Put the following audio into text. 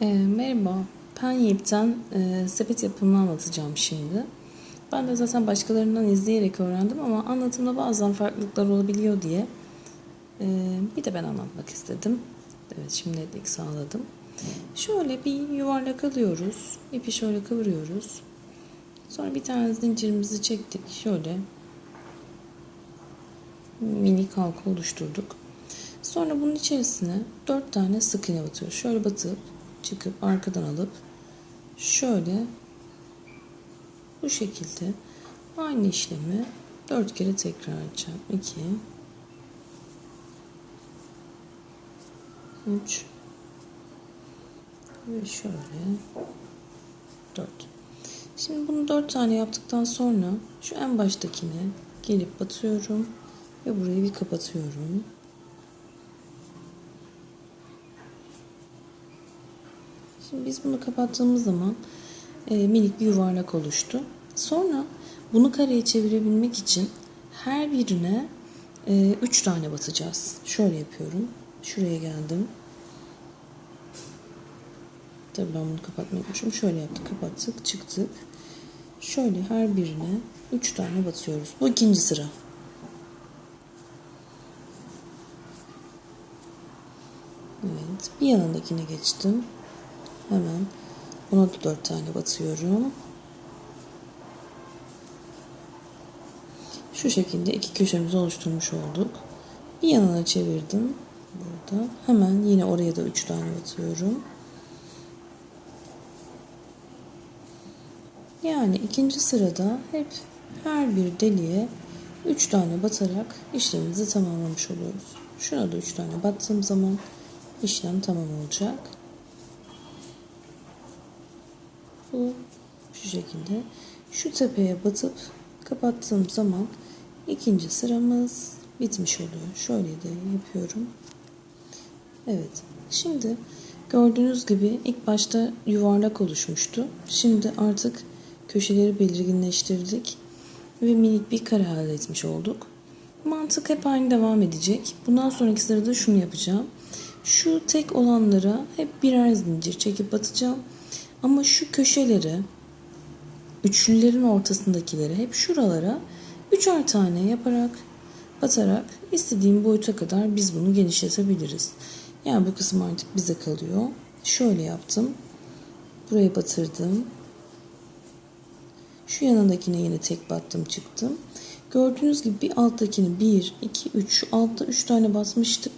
E, merhaba, Penyip'ten e, sepet yapımını anlatacağım şimdi. Ben de zaten başkalarından izleyerek öğrendim ama anlatımda bazen farklılıklar olabiliyor diye e, bir de ben anlatmak istedim. Evet, şimdilik sağladım. Şöyle bir yuvarlak alıyoruz. İpi şöyle kıvırıyoruz. Sonra bir tane zincirimizi çektik. Şöyle minik halka oluşturduk. Sonra bunun içerisine 4 tane sık iğne batıyoruz. Şöyle batıp çıkıp arkadan alıp şöyle bu şekilde aynı işlemi 4 kere tekrar edeceğim. 2 3 ve şöyle 4 Şimdi bunu 4 tane yaptıktan sonra şu en baştakine gelip batıyorum ve burayı bir kapatıyorum. Şimdi biz bunu kapattığımız zaman e, minik bir yuvarlak oluştu. Sonra bunu kareye çevirebilmek için her birine 3 tane batacağız. Şöyle yapıyorum. Şuraya geldim. Tabii ben bunu kapatmayı unutmuşum. Şöyle yaptık, kapattık, çıktık. Şöyle her birine 3 tane batıyoruz. Bu ikinci sıra. Evet, bir yanındakine geçtim. Hemen ona da 4 tane batıyorum. Şu şekilde iki köşemizi oluşturmuş olduk. Bir yanına çevirdim. Burada. Hemen yine oraya da 3 tane batıyorum. Yani ikinci sırada hep her bir deliğe 3 tane batarak işlemimizi tamamlamış oluyoruz. Şuna da 3 tane battığım zaman işlem tamam olacak. Bu şu şekilde. Şu tepeye batıp kapattığım zaman ikinci sıramız bitmiş oluyor. Şöyle de yapıyorum. Evet. Şimdi gördüğünüz gibi ilk başta yuvarlak oluşmuştu. Şimdi artık köşeleri belirginleştirdik ve minik bir kare elde etmiş olduk. Mantık hep aynı devam edecek. Bundan sonraki sırada şunu yapacağım. Şu tek olanlara hep birer zincir çekip batacağım. Ama şu köşelere, üçlülerin ortasındakilere hep şuralara üçer tane yaparak batarak istediğim boyuta kadar biz bunu genişletebiliriz. Yani bu kısım artık bize kalıyor. Şöyle yaptım. Buraya batırdım. Şu yanındakine yine tek battım çıktım. Gördüğünüz gibi bir alttakini 1, 2, 3 şu altta 3 tane basmıştık.